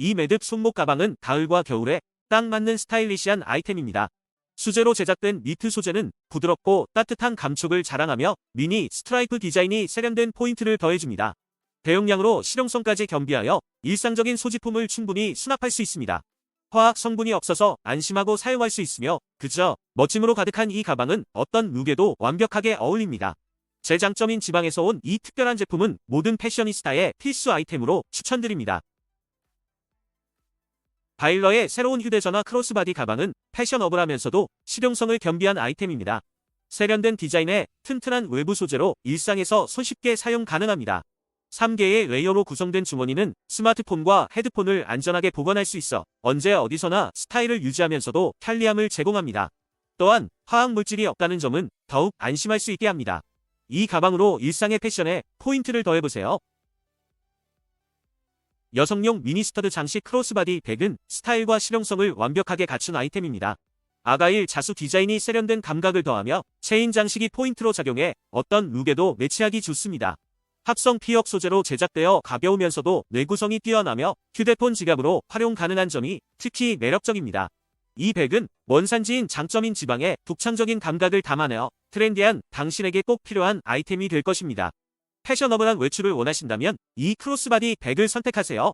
이 매듭 손목 가방은 가을과 겨울에 딱 맞는 스타일리시한 아이템입니다. 수제로 제작된 니트 소재는 부드럽고 따뜻한 감촉을 자랑하며 미니 스트라이프 디자인이 세련된 포인트를 더해줍니다. 대용량으로 실용성까지 겸비하여 일상적인 소지품을 충분히 수납할 수 있습니다. 화학 성분이 없어서 안심하고 사용할 수 있으며 그저 멋짐으로 가득한 이 가방은 어떤 룩에도 완벽하게 어울립니다. 제 장점인 지방에서 온 이 특별한 제품은 모든 패셔니스타의 필수 아이템으로 추천드립니다. 바일러의 새로운 휴대전화 크로스바디 가방은 패셔너블하면서도 실용성을 겸비한 아이템입니다. 세련된 디자인에 튼튼한 외부 소재로 일상에서 손쉽게 사용 가능합니다. 3개의 레이어로 구성된 주머니는 스마트폰과 헤드폰을 안전하게 보관할 수 있어 언제 어디서나 스타일을 유지하면서도 편리함을 제공합니다. 또한 화학 물질이 없다는 점은 더욱 안심할 수 있게 합니다. 이 가방으로 일상의 패션에 포인트를 더해보세요. 여성용 미니스터드 장식 크로스바디 백은 스타일과 실용성을 완벽하게 갖춘 아이템입니다. 아가일 자수 디자인이 세련된 감각을 더하며 체인 장식이 포인트로 작용해 어떤 룩에도 매치하기 좋습니다. 합성 피혁 소재로 제작되어 가벼우면서도 내구성이 뛰어나며 휴대폰 지갑으로 활용 가능한 점이 특히 매력적입니다. 이 백은 원산지인 장점인 지방에 독창적인 감각을 담아내어 트렌디한 당신에게 꼭 필요한 아이템이 될 것입니다. 패셔너블한 외출을 원하신다면 이 크로스바디 백을 선택하세요.